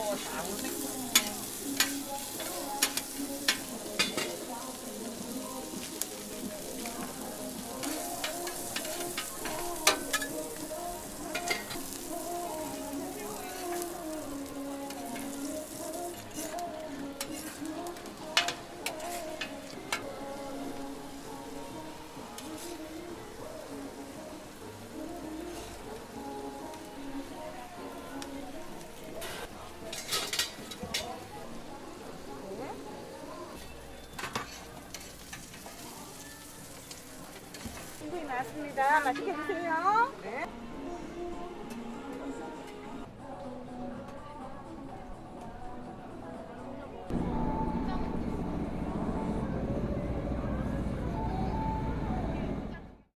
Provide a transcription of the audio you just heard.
個橙色。 맛있게 드세요. 네.